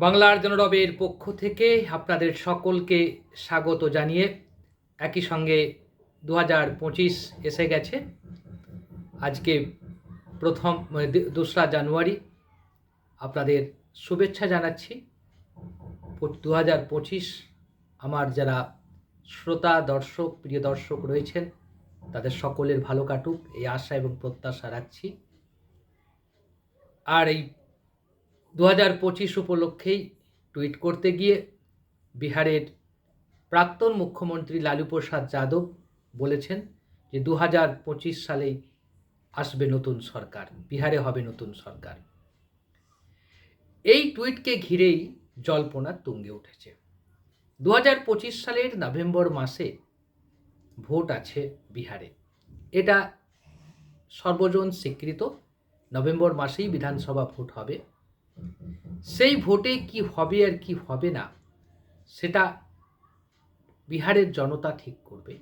বাংলার জনরবের পক্ষ থেকে আপনাদের সকলকে স্বাগত জানিয়ে একই সঙ্গে দু হাজার পঁচিশ এসে গেছে। আজকে প্রথম মানে দোসরা জানুয়ারি। আপনাদের শুভেচ্ছা জানাচ্ছি। দু হাজার পঁচিশ আমার যারা শ্রোতা, দর্শক, প্রিয় দর্শক রয়েছেন, তাদের সকলের ভালো কাটুক, এই আশা এবং প্রত্যাশা রাখছি। আর এই দু হাজার পঁচিশ উপলক্ষেই টুইট করতে গিয়ে বিহারের প্রাক্তন মুখ্যমন্ত্রী লালু প্রসাদ যাদব বলেছেন যে দু হাজার পঁচিশ সালেই আসবে নতুন সরকার, বিহারে হবে নতুন সরকার। এই টুইটকে ঘিরেই জল্পনা তুঙ্গে উঠেছে। দু হাজার পঁচিশ সালের নভেম্বর মাসে ভোট আছে বিহারে। এটা সর্বজন স্বীকৃত। নভেম্বর মাসেই বিধানসভা ভোট হবে। সেই ভোটে কি হবে আর কি হবে না, সেটা বিহারের জনতা ঠিক করবে।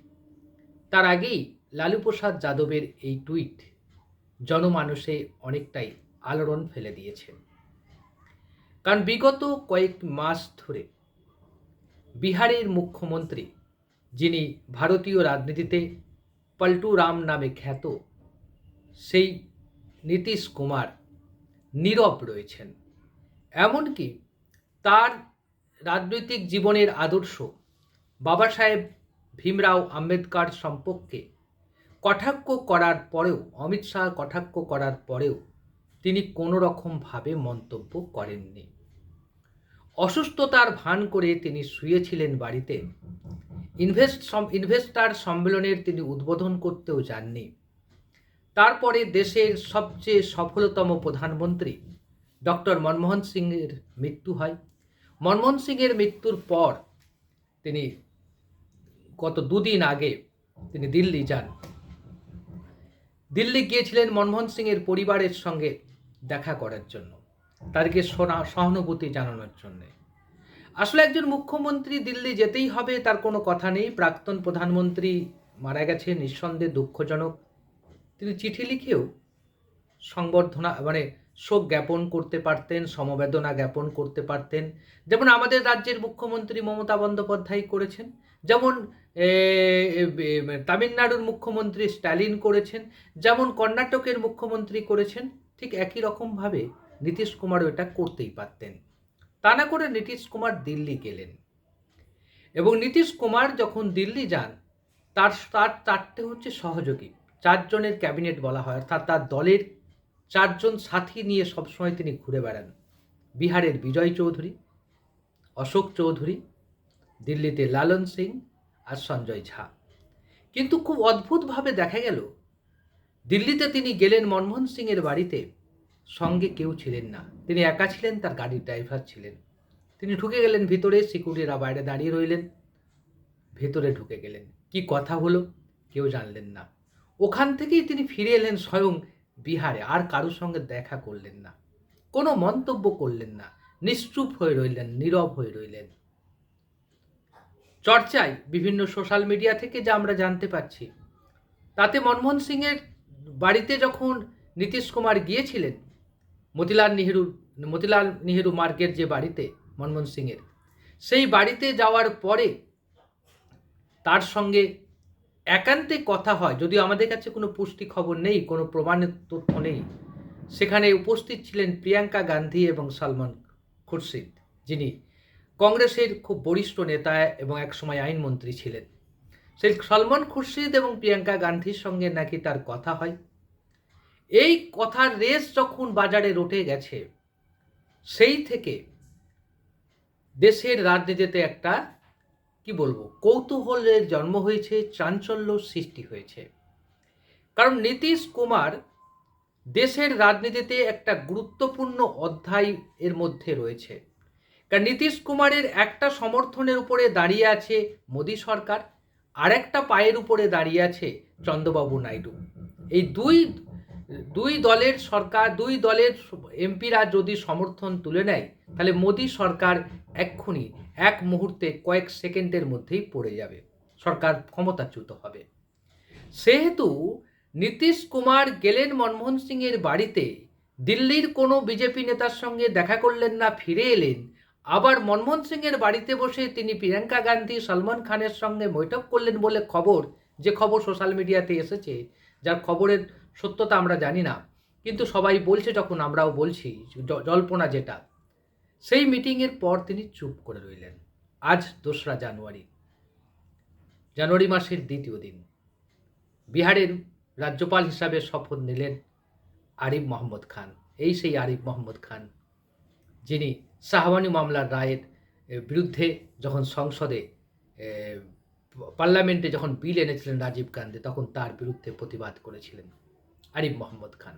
তার আগেই লালু প্রসাদ যাদবের এই টুইট জনমানসে অনেকটাই আলোড়ন ফেলে দিয়েছে। কারণ বিগত কয়েক মাস ধরে বিহারের মুখ্যমন্ত্রী, যিনি ভারতীয় রাজনীতিতে পল্টু রাম নামে খ্যাত, সেই নীতিশ কুমার নীরব রয়েছেন। এমনকি তার রাজনৈতিক জীবনের আদর্শ বাবা সাহেব ভীমরাও আম্বেদকর সম্পর্কে কটাক্ষ করার পরেও, অমিত শাহ কটাক্ষ করার পরেও তিনি কোনো রকমভাবে মন্তব্য করেননি। অসুস্থতার ভান করে তিনি শুয়েছিলেন বাড়িতে। ইনভেস্ট ইনভেস্টার সম্মেলনের তিনি উদ্বোধন করতেও যাননি। তারপরে দেশের সবচেয়ে সফলতম প্রধানমন্ত্রী ডক্টর মনমোহন সিংয়ের মৃত্যু হয়। মনমোহন সিংয়ের মৃত্যুর পর তিনি গত দুদিন আগে তিনি দিল্লি যান। দিল্লি গিয়েছিলেন মনমোহন সিংয়ের পরিবারের সঙ্গে দেখা করার জন্য, তাদেরকে সোনা- সহানুভূতি জানানোর জন্যে। আসলে একজন মুখ্যমন্ত্রী দিল্লি যেতেই হবে তার কোনো কথা নেই। প্রাক্তন প্রধানমন্ত্রী মারা গেছে নিঃসন্দেহে দুঃখজনক। তিনি চিঠি লিখেও সংবর্ধনা মানে শোক জ্ঞাপন করতে পারতেন, সমবেদনা জ্ঞাপন করতে পারতেন। যেমন আমাদের রাজ্যের মুখ্যমন্ত্রী মমতা বন্দ্যোপাধ্যায় করেছেন, যেমন তামিলনাড়ুর মুখ্যমন্ত্রী স্ট্যালিন করেছেন, যেমন কর্ণাটকের মুখ্যমন্ত্রী করেছেন, ঠিক একই রকমভাবে নীতিশ কুমারও এটা করতেই পারতেন। তা না করে নীতিশ কুমার দিল্লি গেলেন। এবং নীতিশ কুমার যখন দিল্লি যান, তার তার চারটে হচ্ছে সহযোগী, চারজনের ক্যাবিনেট বলা হয়, অর্থাৎ তার দলের চারজন সাথী নিয়ে সবসময় তিনি ঘুরে বেড়ান। বিহারের বিজয় চৌধুরী, অশোক চৌধুরী, দিল্লিতে লালন সিং আর সঞ্জয় ঝা। কিন্তু খুব অদ্ভুতভাবে দেখা গেল, দিল্লিতে তিনি গেলেন মনমোহন সিংয়ের বাড়িতে, সঙ্গে কেউ ছিলেন না। তিনি একা ছিলেন, তার গাড়ির ড্রাইভার ছিলেন। তিনি ঢুকে গেলেন ভিতরে সিকিউরিটিরা বাইরে দাঁড়িয়ে রইলেন। ভেতরে ঢুকে গেলেন। কি কথা হলো, কেউ জানলেন না। ওখান থেকেই তিনি ফিরে এলেন স্বয়ং বিহারে আর কারোর সঙ্গে দেখা করলেন না। কোনো মন্তব্য করলেন না। নিশ্চুপ হয়ে রইলেন, নীরব হয়ে রইলেন। চর্চায় বিভিন্ন সোশ্যাল মিডিয়া থেকে যা আমরা জানতে পারছি, তাতে মনমোহন সিংয়ের বাড়িতে যখন নীতিশ কুমার গিয়েছিলেন, মতিলাল নেহেরু মতিলাল নেহেরু মার্গের যে বাড়িতে মনমোহন সিংয়ের, সেই বাড়িতে যাওয়ার পরে তার সঙ্গে একান্তে কথা হয়, যদিও আমাদের কাছে কোনো পুষ্টি খবর নেই, কোনো প্রমাণের তথ্য নেই, সেখানে উপস্থিত ছিলেন প্রিয়াঙ্কা গান্ধী এবং সালমান খুরশিদ, যিনি কংগ্রেসের খুব বরিষ্ঠ নেতা এবং একসময় আইনমন্ত্রী ছিলেন। সেই সলমন খুরশিদ এবং প্রিয়াঙ্কা গান্ধীর সঙ্গে নাকি তার কথা হয়। এই কথার রেস যখন বাজারে রটে গেছে, সেই থেকে দেশের রাজনীতিতে একটা কি বলব? কৌতূহলের জন্ম হয়েছে, চাঞ্চল্য সৃষ্টি হয়েছে। কারণ নীতিশ কুমার দেশের রাজনীতিতে একটা গুরুত্বপূর্ণ অধ্যায় এর মধ্যে রয়েছে। কারণ নীতিশ কুমারের একটা সমর্থনের উপরে দাঁড়িয়ে আছে মোদী সরকার, আরেকটা পায়ের উপরে দাঁড়িয়ে আছে চন্দ্রবাবু নাইডু। এই দুই দুই দলের সরকার, দুই দলের এমপিরা যদি সমর্থন তুলে নেয় তাহলে মোদী সরকার এক্ষুনি এক মুহূর্তে কয়েক সেকেন্ডের মধ্যেই পড়ে যাবে। সরকার ক্ষমতাচ্যুত হবে। সেহেতু নীতিশ কুমার গেলেন মনমোহন সিংয়ের বাড়িতে, দিল্লির কোনো বিজেপি নেতার সঙ্গে দেখা করলেন না, ফিরে এলেন। আবার মনমোহন সিংয়ের বাড়িতে বসে তিনি প্রিয়াঙ্কা গান্ধী, সলমান খানের সঙ্গে বৈঠক করলেন বলে খবর, যে খবর সোশ্যাল মিডিয়াতে এসেছে, যার খবরের সত্যতা আমরা জানি না। কিন্তু সবাই বলছে, যখন আমরাও বলছি জল্পনা যেটা। সেই মিটিংয়ের পর তিনি চুপ করে রইলেন। আজ দোসরা জানুয়ারি। জানুয়ারি মাসের দ্বিতীয় দিন। বিহারের রাজ্যপাল হিসাবে শপথ নিলেন আরিফ মোহাম্মদ খান। এই সেই আরিফ মোহাম্মদ খান, যিনি শাহবানি মামলার রায়ের বিরুদ্ধে যখন সংসদে পার্লামেন্টে যখন বিল এনেছিলেন রাজীব গান্ধী, তখন তার বিরুদ্ধে প্রতিবাদ করেছিলেন আরিফ মোহাম্মদ খান।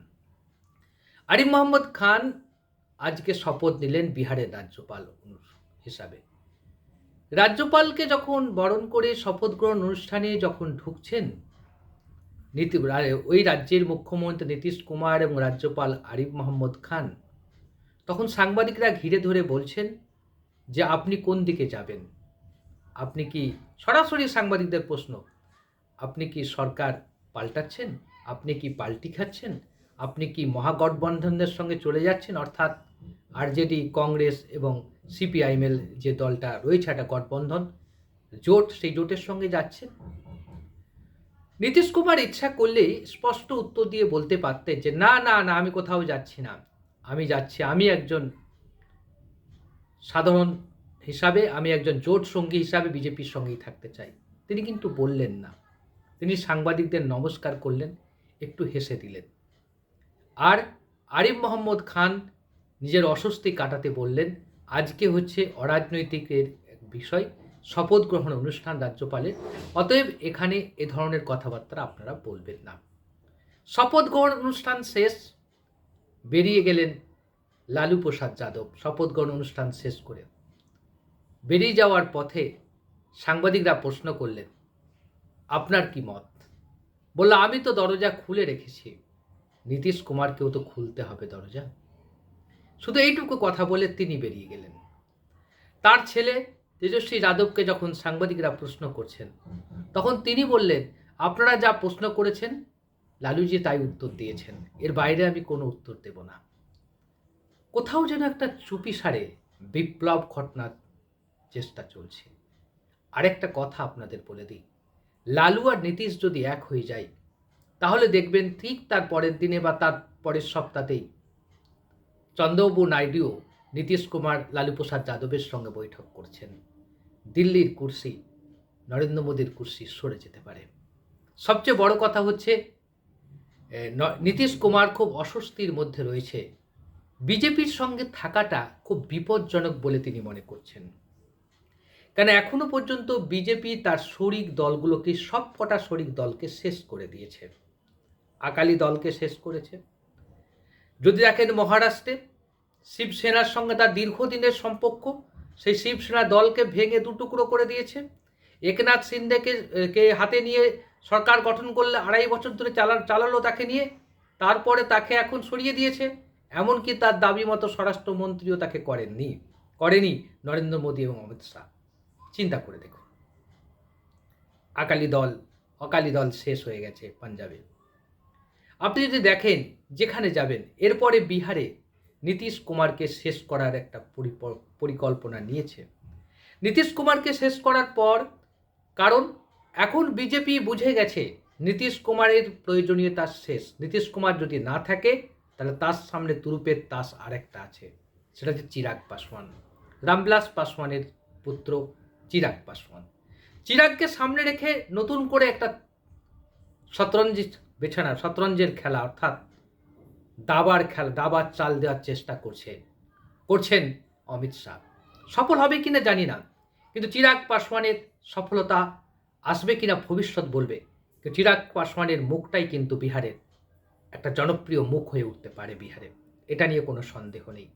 আরিফ মোহাম্মদ খান আজকে শপথ নিলেন বিহারের রাজ্যপাল হিসাবে। রাজ্যপালকে যখন বরণ করে শপথ গ্রহণ অনুষ্ঠানে যখন ঢুকছেন, নীতি ওই রাজ্যের মুখ্যমন্ত্রী নীতিশ কুমার এবং রাজ্যপাল আরিফ মোহাম্মদ খান, তখন সাংবাদিকরা ঘিরে ধরে বলছেন যে আপনি কোন দিকে যাবেন? আপনি কি সরাসরি সাংবাদিকদের প্রশ্ন, আপনি কি সরকার পাল্টাচ্ছেন? আপনি কি পাল্টি খাচ্ছেন? আপনি কি মহাগঠবন্ধনের সঙ্গে চলে যাচ্ছেন? অর্থাৎ আরজেডি, কংগ্রেস এবং সিপিআইএমএল যে দলটা রয়েছে একটা গঠবন্ধন, জোট সেই জোটের সঙ্গে যাচ্ছেন নীতিশ কুমার ইচ্ছা করলেই স্পষ্ট উত্তর দিয়ে বলতে পারতেন যে, না না না, আমি কোথাও যাচ্ছি না। আমি যাচ্ছি, আমি একজন সাধারণ হিসাবে, আমি একজন জোট সঙ্গী হিসাবে বিজেপির সঙ্গেই থাকতে চাই। তিনি কিন্তু বললেন না। তিনি সাংবাদিকদের নমস্কার করলেন, একটু হেসে দিলেন। আর আরিফ মোহাম্মদ খান নিজের অস্বস্তি কাটাতে বললেন, আজকে হচ্ছে অরাজনৈতিকের এক বিষয়, শপথ গ্রহণ অনুষ্ঠান রাজ্যপালের। অতএব এখানে এ ধরনের কথাবার্তা আপনারা বলবেন না। শপথ গ্রহণ অনুষ্ঠান শেষ, বেরিয়ে গেলেন লালু প্রসাদ যাদব। শপথ গ্রহণ অনুষ্ঠান শেষ করে বেরিয়ে যাওয়ার পথে সাংবাদিকরা প্রশ্ন করলেন, আপনার কি মত? বলল, আমি তো দরজা খুলে রেখেছি। নীতিশ কুমারকেও তো খুলতে হবে দরজা। শুধু এইটুকু কথা বলে তিনি বেরিয়ে গেলেন। তার ছেলে তেজস্বী যাদবকে যখন সাংবাদিকরা প্রশ্ন করছেন, তখন তিনি বললেন, আপনারা যা প্রশ্ন করেছেন, লালুজি তাই উত্তর দিয়েছেন। এর বাইরে আমি কোনো উত্তর দেব না। কোথাও যেন একটা চুপি সারে বিপ্লব ঘটনার চেষ্টা চলছে। আরেকটা কথা আপনাদের বলে দিই। লালু আর নীতিশ যদি এক হয়ে যায়, তাহলে দেখবেন ঠিক তার পরের দিনে বা তার পরের সপ্তাহতেই চন্দ্রবাবু নাইডুও নীতিশ কুমার, লালু প্রসাদ যাদবের সঙ্গে বৈঠক করছেন। দিল্লির কুর্সি, নরেন্দ্র মোদীর কুর্সি সরে যেতে পারে। সবচেয়ে বড় কথা হচ্ছে নীতিশ কুমার খুব অস্বস্তির মধ্যে রয়েছে। বিজেপির সঙ্গে থাকাটা খুব বিপজ্জনক বলে তিনি মনে করছেন। কেন এখনও পর্যন্ত বিজেপি তার শরিক দলগুলোকে সব কটা শরিক দলকে শেষ করে দিয়েছে। আকালি দলকে শেষ করেছে। যদি দেখেন মহারাষ্ট্রে শিবসেনার সঙ্গে তার দীর্ঘদিনের সম্পর্ক, সেই শিবসেনা দলকে ভেঙে দুটুকরো করে দিয়েছে। একনাথ সিন্ডেকে কে হাতে নিয়ে সরকার গঠন করলে আড়াই বছর ধরে চালা চালালো তাকে নিয়ে, তারপরে তাকে এখন সরিয়ে দিয়েছে। এমনকি তার দাবি মতো স্বরাষ্ট্রমন্ত্রীও তাকে করেননি, করেনি নরেন্দ্র মোদী এবং অমিত শাহ। চিন্তা করে দেখুন। আকালি দল, অকালি দল শেষ হয়ে গেছে পাঞ্জাবে। আপনি যদি দেখেন যেখানে যাবেন, এরপরে বিহারে নীতিশ কুমারকে শেষ করার একটা পরিকল্পনা নিয়েছে। নীতিশ কুমারকে শেষ করার পর, কারণ এখন বিজেপি বুঝে গেছে নীতিশ কুমারের প্রয়োজনীয়তা শেষ। নীতিশ কুমার যদি না থাকে, তাহলে তার সামনে তুরুপের তাস আরেকটা আছে, সেটা হচ্ছে চিরাগ পাসওয়ান। রামবিলাস পাসওয়ানের পুত্র চিরাগ পাসওয়ান। চিরাগকে সামনে রেখে নতুন করে একটা শতরঞ্জি বেছানা, শতরঞ্জের খেলা, অর্থাৎ দাবার খেলা, দাবার চাল দেওয়ার চেষ্টা করছে করছেন অমিত শাহ। সফল হবে কিনা জানি না, কিন্তু চিরাগ পাসওয়ানের সফলতা আসবে কিনা ভবিষ্যৎ বলবে চিরাগ পাসওয়ানের মুখটাই কিন্তু বিহারের একটা জনপ্রিয় মুখ হয়ে উঠতে পারে বিহারে। এটা নিয়ে কোনো সন্দেহ নেই।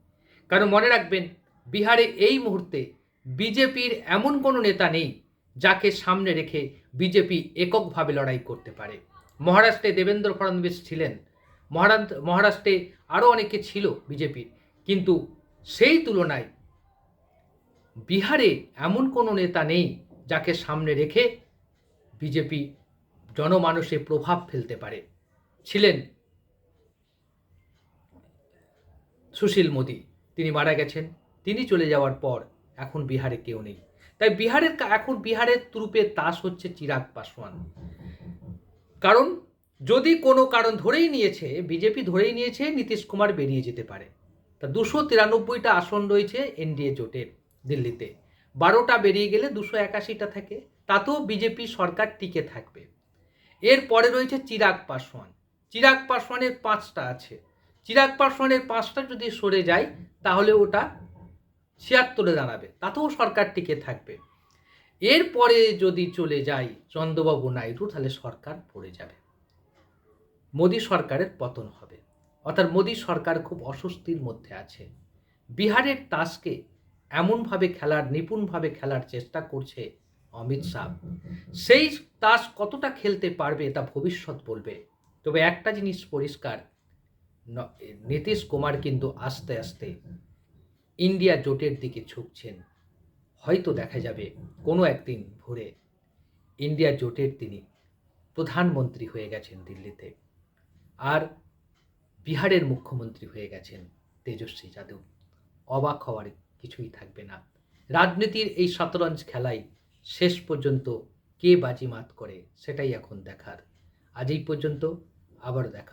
কারণ মনে রাখবেন, বিহারে এই মুহূর্তে বিজেপির এমন কোনো নেতা নেই, যাকে সামনে রেখে বিজেপি এককভাবে লড়াই করতে পারে। মহারাষ্ট্রে দেবেন্দ্র ফডণবীস ছিলেন। মহারাষ্ট্র আরও অনেকে ছিল বিজেপির। কিন্তু সেই তুলনায় বিহারে এমন কোনো নেতা নেই যাকে সামনে রেখে বিজেপি জনমানসে প্রভাব ফেলতে পারে। ছিলেন সুশীল মোদী। তিনি মারা গেছেন। তিনি চলে যাওয়ার পর এখন বিহারে কেউ নেই। তাই বিহারের এখন বিহারের তুরুপে তাস হচ্ছে চিরাগ পাসওয়ান কারণ যদি কোনো কারণ ধরেই নিয়েছে, বিজেপি ধরেই নিয়েছে, নীতিশ কুমার বেরিয়ে যেতে পারে। তা দুশো তিরানব্বইটা আসন রয়েছে এনডিএ জোটের দিল্লিতে। বারোটা বেরিয়ে গেলে দুশো একাশিটা থাকে, তাতেও বিজেপি সরকার টিকে থাকবে। এরপরে রয়েছে চিরাগ পাসওয়ান। চিরাগ পাসওয়ানের পাঁচটা আছে। চিরাগ পাসওয়ানের পাঁচটা যদি সরে যায়, তাহলে ওটা ছিয়াত্তরে দাঁড়াবে। তাতেও সরকার টিকে থাকবে। এরপরে যদি চলে যায় চন্দ্রবাবু নাইডু, তাহলে সরকার পড়ে যাবে। মোদী সরকারের পতন হবে। অর্থাৎ মোদী সরকার খুব অস্বস্তির মধ্যে আছে। বিহারের তাসকে এমনভাবে খেলার, নিপুণভাবে খেলার চেষ্টা করছে অমিত শাহ। সেই তাস কতটা খেলতে পারবে তা ভবিষ্যৎ বলবে। তবে একটা জিনিস পরিষ্কার নীতিশ কুমার কিন্তু আস্তে আস্তে ইন্ডিয়া জোটের দিকে ঝুঁকছেন। হয়তো দেখা যাবে কোনো একদিন ভোরে ইন্ডিয়া জোটের তিনি প্রধানমন্ত্রী হয়ে গেছেন দিল্লিতে। আর বিহারের মুখ্যমন্ত্রী হয়ে গেছেন তেজস্বী যাদব। অবাক হওয়ার কিছুই থাকবে না। রাজনীতির এই শতরঞ্জ খেলায় শেষ পর্যন্ত কে বাজিমাত করে সেটাই এখন দেখার। আজ এই পর্যন্ত আবার দেখা